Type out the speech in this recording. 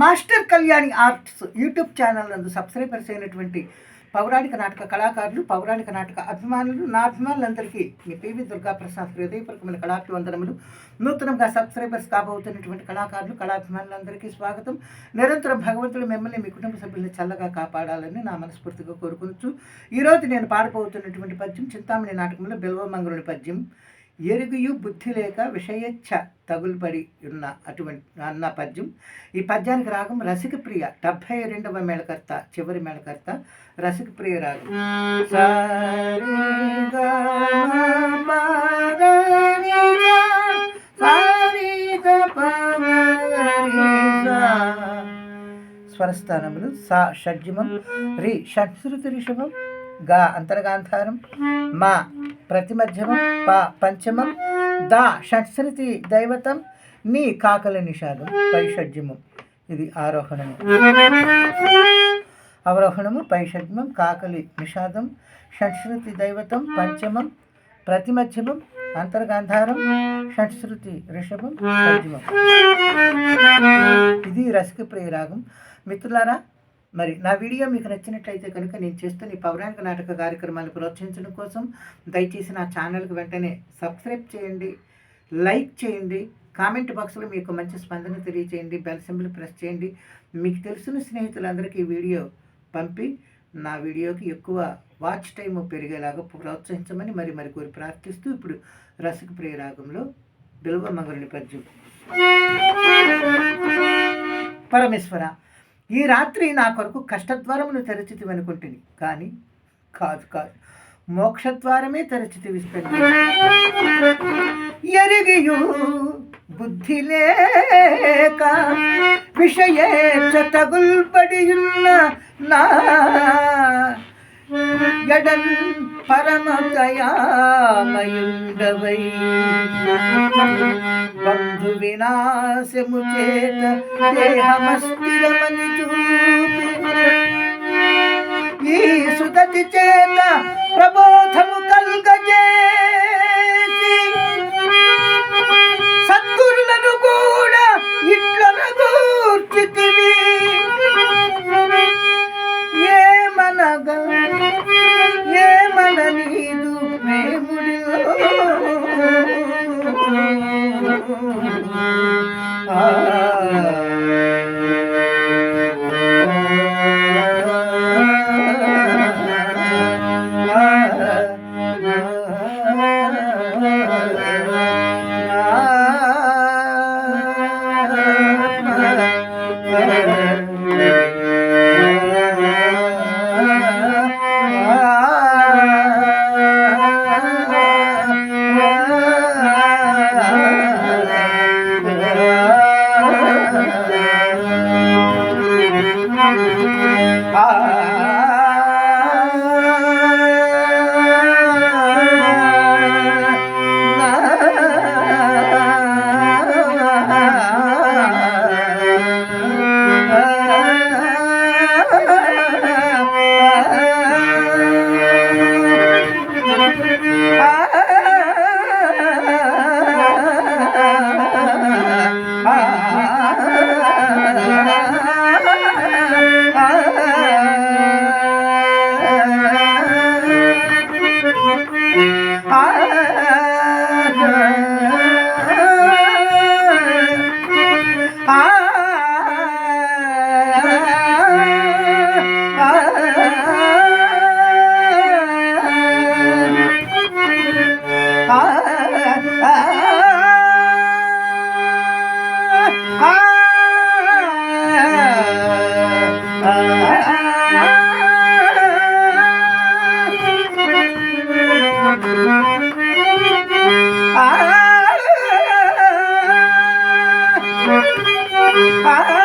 Master Kalyani arts YouTube channel నందు subscribers అయినటువంటి పౌరాణిక నాటక కళాకారులు పౌరాణిక నాటక అభిమానులు నా అభిమానులందరికీ మీ పివి దుర్గా ప్రసాద్ హృదయపూర్వకమైన కళాభివందనములు నూతనంగా సబ్స్క్రైబర్స్ కాబోతున్నటువంటి కళాకారులు కళాభిమానులందరికీ స్వాగతం. నిరంతరం భగవంతుడు మిమ్మల్ని మీ కుటుంబ సభ్యులను చల్లగా కాపాడాలని నా మనస్ఫూర్తిగా కోరుకుంటూ ఈరోజు నేను పాడబోతున్నటువంటి పద్యం చింతామణి నాటకంలో బిల్వమంగళుని పద్యం. ఎరుగుయు బుద్ధి లేక విషయచ్ఛ తగులుపడి ఉన్న అటువంటి అన్న పద్యం. ఈ పద్యానికి రాగం రసిక ప్రియ డెబ్భై రెండవ మేళకర్త చివరి మేళకర్త రసిక ప్రియ రాగం. స్వరస్థానములు సా షడ్జమం రి షట్శ్రుతి రిషభం గా అంతర్గాంధారం మా ప్రతిమధ్యమం ప పంచమం దా షట్శ్రుతి దైవతం నీ కాకల నిషాదం పై ఇది ఆరోహణము. అవరోహణము పైషడ్మం కాకలి నిషాదం షట్శ్రుతి దైవతం పంచమం ప్రతిమధ్యమం అంతర్గాంధారం షట్శ్రుతి రిషభం షడ్జమం ఇది రసిక ప్రియరాగం మిత్రులారా మరి నా వీడియో మీకు నచ్చినట్లయితే కనుక నేను చేస్తున్న ఈ పౌరాణిక నాటక కార్యక్రమాలు ప్రోత్సహించడం కోసం దయచేసి నా ఛానల్కి వెంటనే సబ్స్క్రైబ్ చేయండి లైక్ చేయండి కామెంట్ బాక్స్లో మీకు మంచి స్పందన తెలియచేయండి బెల్ సింబల్ ప్రెస్ చేయండి. మీకు తెలిసిన స్నేహితులందరికీ ఈ వీడియో పంపి నా వీడియోకి ఎక్కువ వాచ్ టైం పెరిగేలాగా ప్రోత్సహించమని మరి మరి కోరి ప్రార్థిస్తూ ఇప్పుడు రసిక ప్రియ రాగంలో బిల్వ మంగళుని పద్యం. పరమేశ్వర ఈ రాత్రి నా కొరకు కష్టద్వారమును తెరచితివనుకుంటుని కానీ కాదు కాదు. మోక్షద్వారమే తెరచితివిస్తాను ఎరిగియు బుద్ధి లేక విషయేచ్ఛ తగుల్పడియున్న నా ఎడన్ పరమతయామయుండవై బంధు వినాశము చేత దేహమస్థిరమని చూపి. ఈ సుతతి చేత Amen. Thank you. Ah. ah.